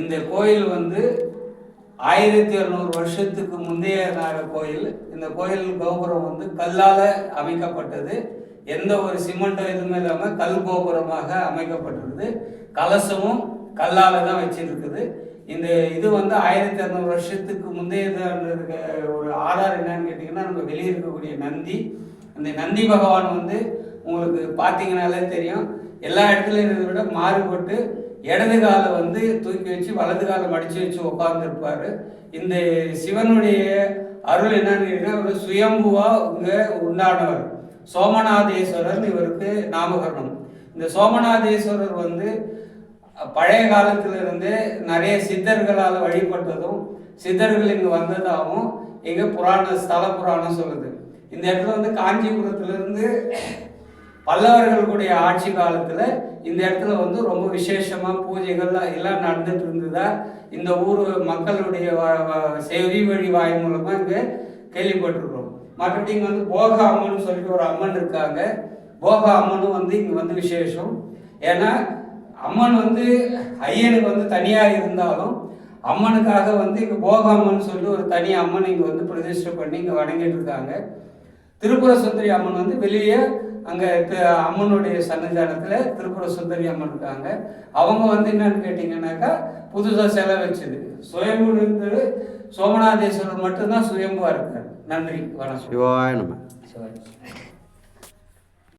இந்த கோயில் வந்து ஆயிரத்தி இரநூறு வருஷத்துக்கு முந்தைய நாக கோயில். இந்த கோயில் கோபுரம் வந்து கல்லால் அமைக்கப்பட்டது. எந்த ஒரு சிமெண்ட்டோ எதுவுமே இல்லாமல் கல் கோபுரமாக அமைக்கப்பட்டிருக்குது கலசமும் கல்லால் தான் வச்சிருக்குது. இந்த இது வந்து ஆயிரத்தி இரநூறு வருஷத்துக்கு முந்தைய இருக்க ஒரு ஆதார் என்னன்னு கேட்டிங்கன்னா நம்ம வெளியே இருக்கக்கூடிய நந்தி. அந்த நந்தி பகவான் வந்து உங்களுக்கு பார்த்தீங்கனாலே தெரியும். எல்லா இடத்துலையும் இருந்ததை விட மாறுபட்டு இடது காலை வந்து தூக்கி வச்சு வலது காலை மடித்து வச்சு உட்கார்ந்துருப்பாரு. இந்த சிவனுடைய அருள் என்னன்னு கேட்டீங்கன்னா ஒரு சுயம்புவாக இங்கே உண்டானவர். சோமநாதேஸ்வரர் இவருக்கு நாமகரணம். இந்த சோமநாதேஸ்வரர் வந்து பழைய காலத்திலிருந்து நிறைய சித்தர்களால் வழிபட்டதும் சித்தர்கள் இங்கே வந்ததாகவும் இங்கே புராண ஸ்தல புராணம் சொல்லுது. இந்த இடத்துல வந்து காஞ்சிபுரத்துலேருந்து பல்லவர்களுடைய ஆட்சி காலத்துல இந்த இடத்துல வந்து ரொம்ப விசேஷமா பூஜைகள் எல்லாம் நடந்துட்டு இருந்ததா? இந்த ஊர் மக்களுடைய வ- செவி வழி வாய் மூலமா இங்க கேள்விப்பட்டிருக்கிறோம். மற்றபடி இங்கே வந்து போக அம்மன் சொல்லிட்டு ஒரு அம்மன் இருக்காங்க. போக அம்மனும் வந்து இங்க வந்து விசேஷம். ஏன்னா அம்மன் வந்து ஐயனுக்கு வந்து தனியா இருந்தாலும் அம்மனுக்காக வந்து இங்க போக அம்மன் சொல்லிட்டு ஒரு தனி அம்மன் இங்க வந்து பிரதிஷ்டை பண்ணி இங்க வணங்கிட்டு இருக்காங்க. திருப்புர சுந்தரி அம்மன் வந்து வெளியே அங்கே அம்மனுடைய சன்னிதானத்தில் திருப்புர சுந்தரி அம்மன் இருக்காங்க. அவங்க வந்து என்னன்னு கேட்டிங்கன்னாக்கா புதுசாக சிலை வச்சது சுயம்பு சோமநாதேஸ்வரர் மட்டும்தான் சுயம்புவா இருக்கார். நன்றி. வணக்கம். சிவாய நம்ம